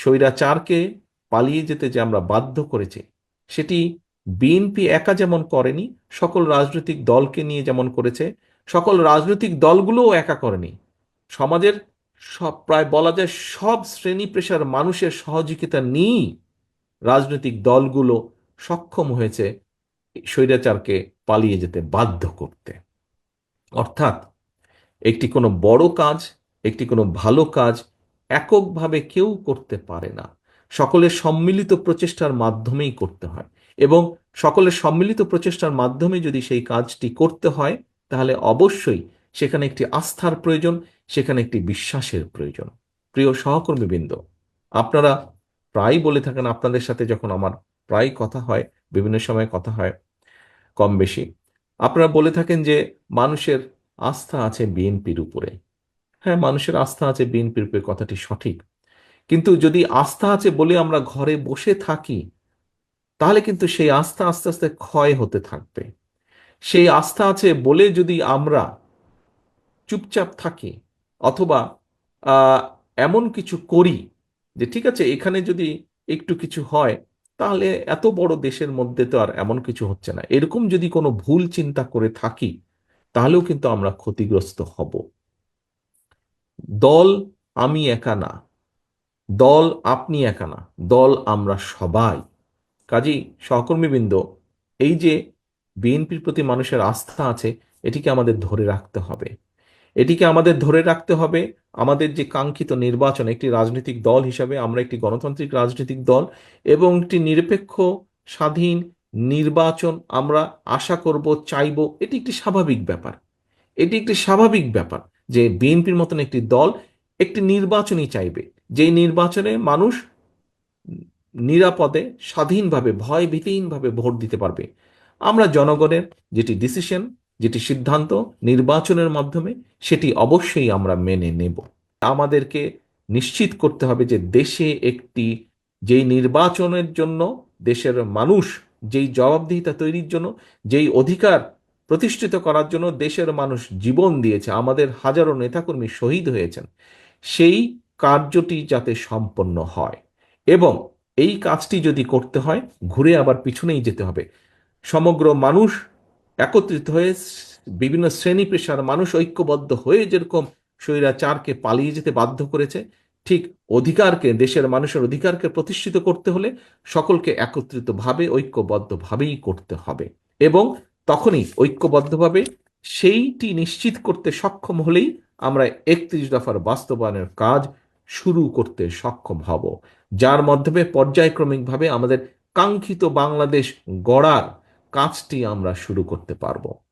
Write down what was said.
স্বৈরাচারকে পালিয়ে যেতে যে আমরা বাধ্য করেছে, সেটি বিএনপি একা যেমন করেনি, সকল রাজনৈতিক দলকে নিয়ে যেমন করেছে, সকল রাজনৈতিক দলগুলোও একা করেনি। সমাজের সব, প্রায় বলা যায় সব শ্রেণি পেশার মানুষের সহযোগিতা নিয়েই রাজনৈতিক দলগুলো সক্ষম হয়েছে স্বৈরাচারকে পালিয়ে যেতে বাধ্য করতে। অর্থাৎ একটি কোনো বড় কাজ, একটি কোনো ভালো কাজ এককভাবে কেউ করতে পারে না। সকলের সম্মিলিত প্রচেষ্টার মাধ্যমেই করতে হয় এবং সকলের সম্মিলিত প্রচেষ্টার মাধ্যমে যদি সেই কাজটি করতে হয়, তাহলে অবশ্যই সেখানে একটি আস্থার প্রয়োজন, সেখানে একটি বিশ্বাসের প্রয়োজন। প্রিয় সহকর্মীবৃন্দ, আপনারা প্রায় বলে থাকেন, আপনাদের সাথে যখন আমার প্রায় কথা হয়, বিভিন্ন সময় কথা হয় কম বেশি আপনারা বলে থাকেন যে মানুষের আস্থা আছে বিএনপির উপরে। হ্যাঁ মানুষের আস্থা আছে, বিএনপির উপরে কথাটি সঠিক। কিন্তু যদি আস্থা আছে বলে আমরা ঘরে বসে থাকি, তাহলে কিন্তু সেই আস্থা আস্তে আস্তে ক্ষয় হতে থাকবে। সেই আস্থা আছে বলে যদি আমরা চুপচাপ থাকি অথবা এমন কিছু করি যে ঠিক আছে, এখানে যদি একটু কিছু হয়, তাহলে এত বড় দেশের মধ্যে তো আর এমন কিছু হচ্ছে না। এরকম যদি কোনো ভুল চিন্তা করে থাকি, তাহলেও কিন্তু আমরা ক্ষতিগ্রস্ত হব। দল আমি একা না, দল আপনি একা না, দল আমরা সবাই। কাজেই সহকর্মীবৃন্দ, এই যে বিএনপির প্রতি মানুষের আস্থা আছে, এটিকে আমাদের ধরে রাখতে হবে। এটিকে আমাদের ধরে রাখতে হবে, আমাদের যে কাঙ্ক্ষিত নির্বাচন, একটি রাজনৈতিক দল হিসাবে আমরা একটি গণতান্ত্রিক রাজনৈতিক দল এবং একটি নিরপেক্ষ, স্বাধীন নির্বাচন আমরা আশা করব, চাইব, এটি একটি স্বাভাবিক ব্যাপার। এটি একটি স্বাভাবিক ব্যাপার। যে বিএনপির মতন একটি দল একটি নির্বাচনই চাইবে। যেই নির্বাচনে মানুষ নিরাপদে, স্বাধীনভাবে ভয় ভীতিহীনভাবে ভোট দিতে পারবে। আমরা জনগণের যেটি ডিসিশন যেটি সিদ্ধান্ত নির্বাচনের মাধ্যমে, সেটি অবশ্যই আমরা মেনে নেব। আমাদেরকে নিশ্চিত করতে হবে যে দেশে একটি, যেই নির্বাচনের জন্য দেশের মানুষ যেই জবাবদিহিতা তৈরির জন্য, যেই অধিকার প্রতিষ্ঠিত করার জন্য দেশের মানুষ জীবন দিয়েছে। আমাদের হাজারো নেতাকর্মী শহীদ হয়েছেন। সেই কার্যটি যাতে সম্পন্ন হয় এবং এই কাজটি যদি করতে হয়, ঘুরে আবার পিছনেই যেতে হবে। সমগ্র মানুষ একত্রিত হয়ে বিভিন্ন শ্রেণি পেশার মানুষ ঐক্যবদ্ধ হয়ে যেরকম স্বৈরাচারকে পালিয়ে যেতে বাধ্য করেছে, ঠিক অধিকারকে, দেশের মানুষের অধিকারকে প্রতিষ্ঠিত করতে হলে সকলকে একত্রিতভাবে, ঐক্যবদ্ধভাবেই করতে হবে। এবং তখনই ঐক্যবদ্ধভাবে সেইটি নিশ্চিত করতে সক্ষম হলেই আমরা একত্রিশ দফার বাস্তবায়নের কাজ শুরু করতে সক্ষম হব। যার মাধ্যমে পর্যায়ক্রমিকভাবে আমাদের কাঙ্ক্ষিত বাংলাদেশ গড়ার কাজটি আমরা শুরু করতে পারব।